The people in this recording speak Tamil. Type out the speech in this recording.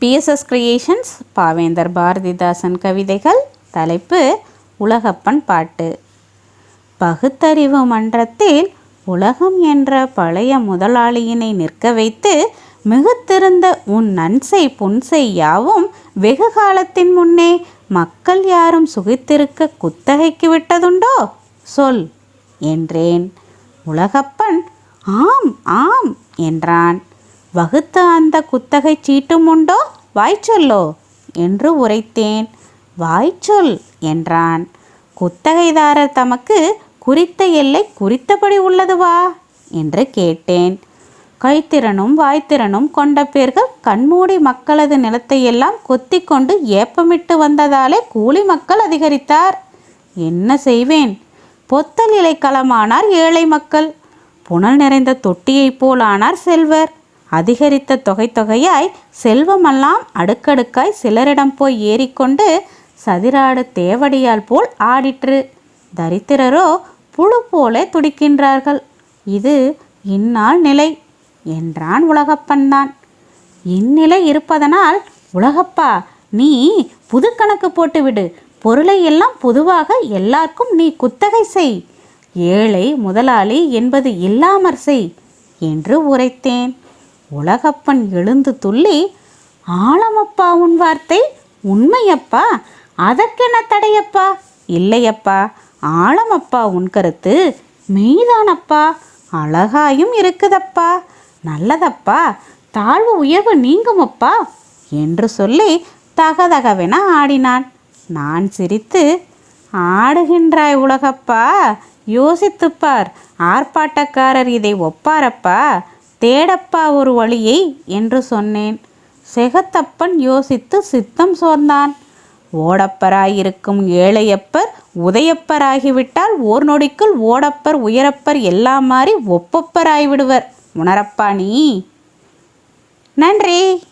பிஎஸ்எஸ் கிரியேஷன்ஸ் பாவேந்தர் பாரதிதாசன் கவிதைகள் தலைப்பு உலகப்பன் பாட்டு. பகுத்தறிவு மன்றத்தில் உலகம் என்ற பழைய முதலாளியினை நிற்க வைத்து மிகுத்திருந்த உன் நன்சை புன்சை யாவும் வெகு காலத்தின் முன்னே மக்கள் யாரும் சுகித்திருக்க குத்தகைக்கு விட்டதுண்டோ? சொல் என்றேன். உலகப்பன் ஆம் ஆம் என்றான். வகுத்த அந்த குத்தகை சீட்டும் உண்டோ வாய்ச்சொல்லோ என்று உரைத்தேன். வாய்ச்சொல் என்றான். குத்தகைதாரர் தமக்கு குறித்த எல்லை குறித்தபடி உள்ளதுவா என்று கேட்டேன். கைத்திறனும் வாய்த்திறனும் கொண்ட பேர்கள் கண்மூடி மக்களது நிலத்தையெல்லாம் கொத்தி கொண்டு ஏப்பமிட்டு வந்ததாலே கூலி மக்கள் அதிகரித்தார். என்ன செய்வேன்? பொத்தல் இலைக்களமானார் ஏழை மக்கள். புனல் நிறைந்த தொட்டியைப் போலானார் செல்வர். அதிகரித்த தொகை தொகையாய் செல்வமெல்லாம் அடுக்கடுக்காய் சிலரிடம் போய் ஏறிக்கொண்டு சதிராடு தேவடியால் போல் ஆடிற்று. தரித்திரரோ புழு போலே துடிக்கின்றார்கள். இது இந்நாள் நிலை என்றான் உலகப்பன்தான் இந்நிலை இருப்பதனால் உலகப்பா நீ புது கணக்கு போட்டுவிடு பொருளை எல்லாம் பொதுவாக எல்லாருக்கும் நீ குத்தகை செய். ஏழை முதலாளி என்பது இல்லாமற் செய் என்று உரைத்தேன். உலகப்பன் எழுந்து துள்ளி ஆழமப்பா உன் வார்த்தை உண்மையப்பா? அதற்கென்ன தடையப்பா? இல்லையப்பா ஆழமப்பா உன் கருத்து மெய்தானப்பா? அழகாயும் இருக்குதப்பா. நல்லதப்பா. தாழ்வு உயர்வு நீங்குமப்பா? என்று சொல்லி தகதகவென ஆடினான். நான் சிரித்து ஆடுகின்றாய் உலகப்பா. யோசித்துப்பார். ஆர்ப்பாட்டக்காரர் இதை ஒப்பாரப்பா. தேடப்பா ஒரு வழியை என்று சொன்னேன். செகத்தப்பன் யோசித்து சித்தம் சோர்ந்தான். ஓடப்பராயிருக்கும் ஏழையப்பர் உதயப்பராகிவிட்டால் ஓர் நொடிக்குள் ஓடப்பர் உயரப்பர் எல்லாம் மாறி ஒப்பப்பராய்விடுவர் உணரப்பா நீ. நன்றி.